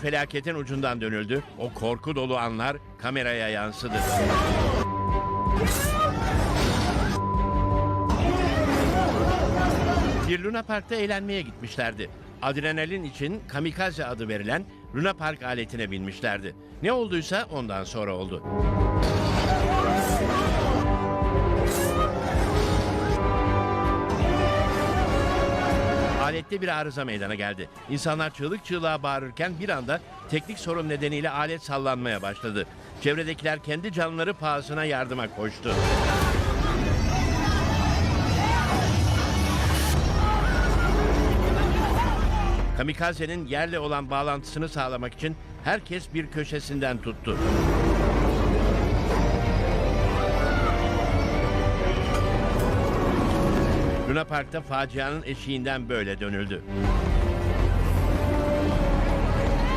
felaketin ucundan dönüldü. O korku dolu anlar kameraya yansıdı. Bir Luna Park'ta eğlenmeye gitmişlerdi. Adrenalin için kamikaze adı verilen Luna Park aletine binmişlerdi. Ne olduysa ondan sonra oldu. Alette bir arıza meydana geldi. İnsanlar çığlık çığlığa bağırırken bir anda teknik sorun nedeniyle alet sallanmaya başladı. Çevredekiler kendi canları pahasına yardıma koştu. Kamikaze'nin yerle olan bağlantısını sağlamak için herkes bir köşesinden tuttu. Luna Park'ta facianın eşiğinden böyle dönüldü.